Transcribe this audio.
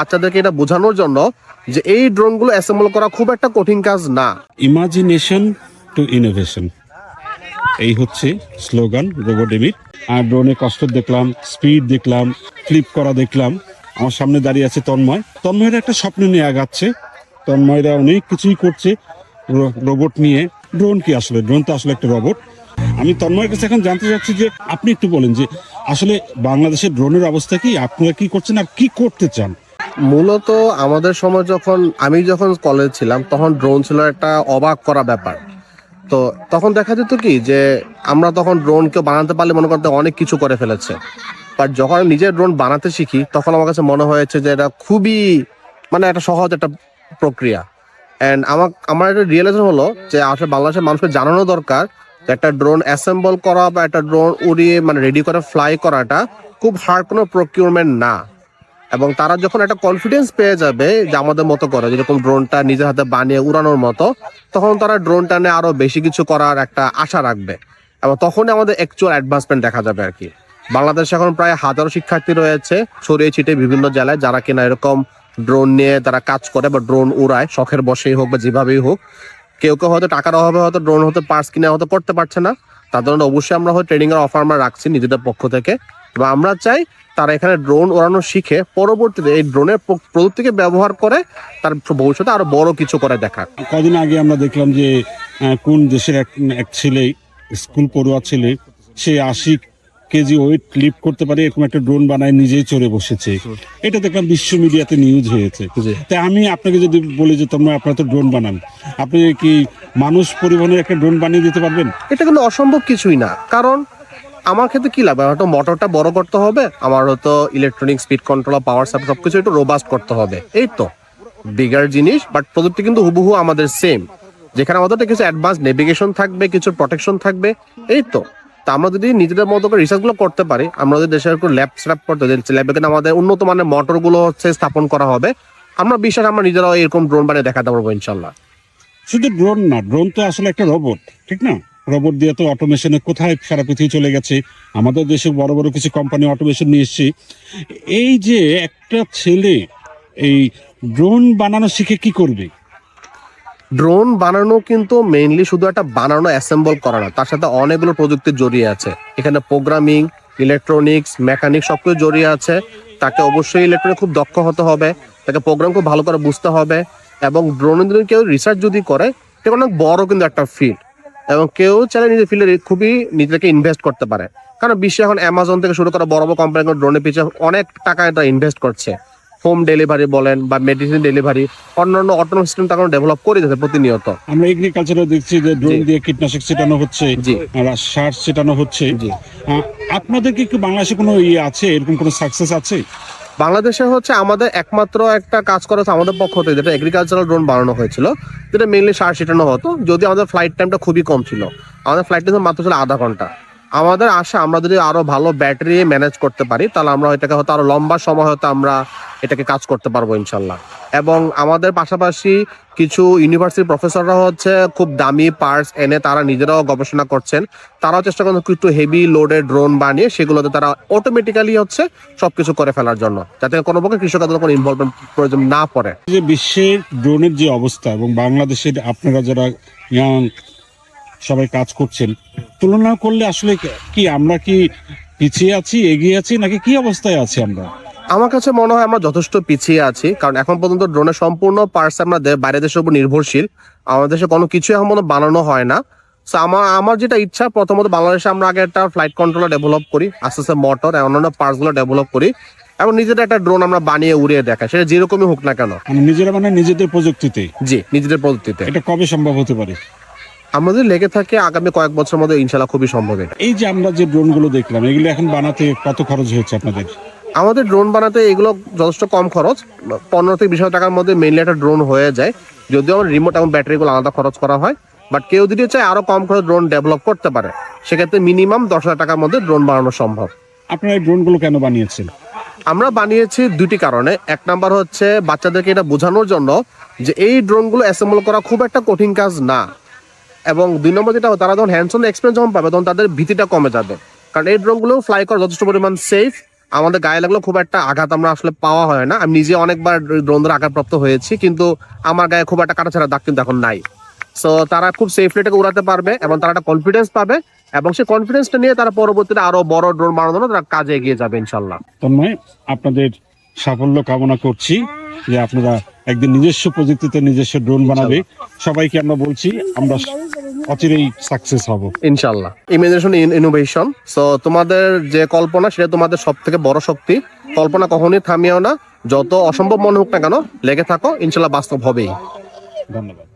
বাচ্চাদেরকে এটা বোঝানোর জন্য যে এই ড্রোনগুলো অ্যাসেম্বল করা খুব একটা কঠিন কাজ না। ইমাজিনেশন টু ইনোভেশন এই হচ্ছে স্লোগান রোবোডেমির আর ড্রোনে কষ্ট দেখলাম, স্পিড দেখলাম, ফ্লিপ করা দেখলাম। আমার সামনে দাঁড়িয়ে আছে তন্ময়। তন্ময়ের একটা স্বপ্ন নিয়ে আগাচ্ছে। তন্ময়রা অনেক কিছুই করছে রোবট নিয়ে। ড্রোন কি আসলে? ড্রোন তো আসলে একটা রোবট। আমি তন্ময়ের কাছে এখন জানতে চাচ্ছি যে, আপনি একটু বলেন যে, আসলে বাংলাদেশের ড্রোনের অবস্থা কি? আপনারা কি করছেন আর কি করতে চান? মূলত আমাদের সময় যখন, আমি যখন কলেজ ছিলাম, তখন ড্রোন ছিল একটা অবাক করা ব্যাপার। তো তখন দেখা যেত কি যে, আমরা তখন ড্রোন কেউ বানাতে পারলে মনে করতে অনেক কিছু করে ফেলেছে। বাট যখন নিজের ড্রোন বানাতে শিখি, তখন আমার কাছে মনে হয়েছে যে এটা খুবই মানে একটা সহজ একটা প্রক্রিয়া। অ্যান্ড আমার আমার একটা রিয়েলাইজেশন হলো যে আসলে বাংলাদেশের মানুষকে জানানো দরকার একটা ড্রোন অ্যাসেম্বল করা বা একটা ড্রোন উড়িয়ে মানে রেডি করে ফ্লাই করাটা খুব হার্ড কোনো প্রকিউরমেন্ট না। এবং তারা যখন একটা কনফিডেন্স পেয়ে যাবে যে আমাদের মতো করে যেরকম ড্রোনটা নিজের হাতে বানিয়ে উড়ানোর মতো, তখন তারা ড্রোনটা নিয়ে আরও বেশি কিছু করার একটা আশা রাখবে। এবং তখনই আমাদের অ্যাকচুয়াল অ্যাডভান্সমেন্ট দেখা যাবে আর কি। বাংলাদেশে এখন প্রায় হাজারো শিক্ষার্থী রয়েছে ছড়িয়ে ছিটে বিভিন্ন জেলায়, যারা কিনা এরকম ড্রোন নিয়ে তারা কাজ করে বা ড্রোন উড়ায়, শখের বসেই হোক বা যেভাবেই হোক। কেউ কেউ হয়তো টাকার অভাবে হয়তো ড্রোন হতে পার্স কিনে হয়তো করতে পারছে না। তার জন্য অবশ্যই আমরা হয়তো ট্রেনিং এর অফার আমরা রাখছি নিজেদের পক্ষ থেকে। এবং আমরা চাই তারা এখানে ড্রোন ওড়ানো শিখে পরবর্তীতে এই ড্রোনের প্রযুক্তিকে ব্যবহার করে তার ভবিষ্যতে আরও বড় কিছু করে দেখা কদিন আগে আমরা দেখলাম যে কোন দেশের এক এক ছেলে স্কুল পড়ুয়া ছেলে সে আশি কেজি ওয়েট লিফট করতে পারে এরকম একটা ড্রোন বানায় নিজেই চড়ে বসেছে। এটা দেখলাম বিশ্ব মিডিয়াতে নিউজ হয়েছে। তাই আমি আপনাকে যদি বলি যে তোমরা আপনারা তো ড্রোন বানান আপনি কি মানুষ পরিবহনের একটা ড্রোন বানিয়ে দিতে পারবেন? এটা কিন্তু অসম্ভব কিছুই না। কারণ আমার ক্ষেত্রে কি লাগবে হয়তো মোটরটা বড় করতে হবে আমার হয়তো electronic speed control power supply সবকিছু একটু রোবাস্ট করতে হবে। এই তো বিগার জিনিস বাট প্রযুক্তি কিন্তু হুবহু আমাদের সেম যেখানে আমাদের কিছু অ্যাডভান্স নেভিগেশন থাকবে, কিছু প্রোটেকশন থাকবে, এই তো। তা আমরা যদি নিজেদের মতো করে রিসার্চগুলো করতে পারি, আমরা যদি দেশের ল্যাব সেট করতে ল্যাবে কিন্তু আমাদের উন্নত মানের মোটরগুলো হচ্ছে স্থাপন করা হবে। আমরা বিশ্বাস আমরা নিজেরাও এরকম ড্রোন বানিয়ে দেখাতে পারব ইনশাল্লাহ শুধু ড্রোন না ড্রোন তো আসলে একটা রোবট ঠিক না? রোবট দিয়ে তো অটোমেশনে কোথায় সারা পৃথিবী চলে গেছে? আমাদের দেশে বড় বড় কিছু কোম্পানি অটোমেশন নিয়ে এসছে। এই যে একটা ছেলে এই ড্রোন বানানো শিখে কি করবে? ড্রোন বানানো কিন্তু মেইনলি শুধু একটা বানানো অ্যাসেম্বল করা না, তার সাথে অনেকগুলো প্রযুক্তি জড়িয়ে আছে। এখানে প্রোগ্রামিং ইলেকট্রনিক্স মেকানিক সবকিছু জড়িয়ে আছে। তাকে অবশ্যই ইলেকট্রনিক খুব দক্ষ হতে হবে, তাকে প্রোগ্রাম খুব ভালো করে বুঝতে হবে। এবং ড্রোনের যদি কেউ রিসার্চ যদি করে, এটা অনেক বড় কিন্তু একটা ফিল্ড এবং কেউ চাইলে নিজের ফিল্ডে খুবই নিজেকে ইনভেস্ট করতে পারে। কারণ বিশ্বে এখন অ্যামাজন থেকে শুরু করা বড় বড় কোম্পানি ড্রোনের পিছিয়ে অনেক টাকা এটা ইনভেস্ট করছে। হোম ডেলিভারি বলেন বা মেডিসিন ডেলিভারি অন্যান্য অটোনোমাস সিস্টেম তখন ডেভেলপ করে যাচ্ছে প্রতিনিয়ত। আমরা এগ্রিকালচারে দেখছি যে ড্রোন দিয়ে কীটনাশক ছিটানো হচ্ছে সার ছিটানো হচ্ছে। জি। আপনাদের কি বাংলাদেশে কোনো ইয়ে আছে? এরকম কোনো সাকসেস আছে? বাংলাদেশে হচ্ছে আমাদের একমাত্র একটা কাজ করা হচ্ছে আমাদের পক্ষ থেকে, যেটা এগ্রিকালচারাল ড্রোন বানানো হয়েছিল। যেটা মেনলি সার ছিটানো হতো যদি আমাদের ফ্লাইট টাইমটা খুবই কম ছিল। আমাদের ফ্লাইট টাইম মাত্র ছিল আধা ঘণ্টা। আমাদের আশা, আমরা যদি আরও ভালো ব্যাটারি ম্যানেজ করতে পারি, তাহলে আমরা এটাকে হয়তো আরও লম্বা সময় হয়তো আমরা এটাকে কাজ করতে পারব ইনশাল্লাহ। এবং আমাদের পাশাপাশি কিছু ইউনিভার্সিটি প্রফেসররা হচ্ছে খুব দামি পার্টস এনে তারা নিজেরাও গবেষণা করছেন। তারাও চেষ্টা করেন একটু হেভি লোডের ড্রোন বানিয়ে সেগুলোতে তারা অটোমেটিক্যালি হচ্ছে সবকিছু করে ফেলার জন্য, যাতে কোনো প্রকার কৃষকদের কোনো ইনভলভমেন্ট প্রয়োজন না পড়ে। যে বিশ্বের ড্রোনের যে অবস্থা এবং বাংলাদেশের আপনারা যারা ইয়াং সবাই কাজ করছেন তুলনা করলে আসলে কি? আমরা কি পিছিয়ে আছি এগিয়ে আছি নাকি কি অবস্থায় আছি আমরা? আমার কাছে মনে হয় আমরা যথেষ্ট পিছিয়ে আছি কারণ এখন পর্যন্ত ড্রোনের সম্পূর্ণ পার্টস আমরা বাইরের দেশের উপর নির্ভরশীল। আমাদের দেশে কোনো কিছু এখন পর্যন্ত বানানো হয় না। আমার আমার যেটা ইচ্ছা প্রথমত বাংলাদেশে আমরা আগে একটা ফ্লাইট কন্ট্রোলার ডেভেলপ করি আস্তে আস্তে মোটর অন্যান্য পার্টসগুলো ডেভেলপ করি এবং নিজেদের একটা ড্রোন আমরা বানিয়ে উড়িয়ে দেখাই সেটা যেরকমই হোক না কেন। মানে নিজেরা মানে নিজেদের প্রযুক্তিতে জি নিজেদের প্রযুক্তিতে। এটা কবে সম্ভব হতে পারে? আমাদের লেগে থাকে আগামী কয়েক বছরের মধ্যে ইনশাল্লাহ খুবই সম্ভব। এই যে আমরা যে ড্রোনগুলো দেখলাম এগুলো এখন বানাতে কত খরচ হয়েছে আপনাদের? আমাদের ড্রোন বানাতে এগুলো যথেষ্ট কম খরচ পনেরো থেকে বিশ টাকার মধ্যে মেইনলি একটা ড্রোন হয়ে যায়। যদিও আমার রিমোট এবং ব্যাটারিগুলো আলাদা খরচ করা হয় বাট কেউ যদি চায় আরও কম খরচ ড্রোন ডেভেলপ করতে পারে সেক্ষেত্রে মিনিমাম দশ হাজার টাকার মধ্যে ড্রোন বানানো সম্ভব। আপনারা এই ড্রোনগুলো কেন বানিয়েছেন? আমরা বানিয়েছি দুটি কারণে। এক নাম্বার হচ্ছে বাচ্চাদেরকে এটা বোঝানোর জন্য যে এই ড্রোনগুলো অ্যাসেম্বল করা খুব একটা কঠিন কাজ না। এবং দুই নম্বর যেটা, তারা যখন হ্যান্ডস অন এক্সপিরিয়েন্স যখন পাবে, তখন তাদের ভীতিটা কমে যাবে। কারণ এই ড্রোনগুলো ফ্লাই করা যথেষ্ট পরিমাণ সেফ আমাদের গায়ে লাগলেও খুব একটা আঘাত আমরা আসলে পাওয়া হয় না। আমি নিজে অনেকবার ড্রোন দ্বারা আঘাতপ্রাপ্ত হয়েছি, কিন্তু আমার গায়ে খুব একটা কাটা ছাড়া দাগ কিন্তু এখন নাই। সো তারা খুব সেফলি এটাকে উড়াতে পারবে এবং তারা একটা কনফিডেন্স পাবে এবং সেই কনফিডেন্সটা নিয়ে তারা পরবর্তীতে আরও বড় ড্রোন বানানোর তারা কাজে এগিয়ে যাবে ইনশাল্লাহ তন্ময়, আপনাদের সাফল্য কামনা করছি। যে আপনারা একদিন নিজস্ব প্রযুক্তিতে নিজস্ব ড্রোন বানাবে সবাইকে আমরা বলছি আমরা অচিরেই সাকসেস হব। ইনশাল্লাহ। ইমাজিনেশন ইনোভেশন সো তোমাদের যে কল্পনা সেটা তোমাদের সব থেকে বড় শক্তি। কল্পনা কখনোই থামিও না। যত অসম্ভব মনে হোক না কেন লেগে থাকো। ইনশাল্লাহ বাস্তব হবেই। ধন্যবাদ।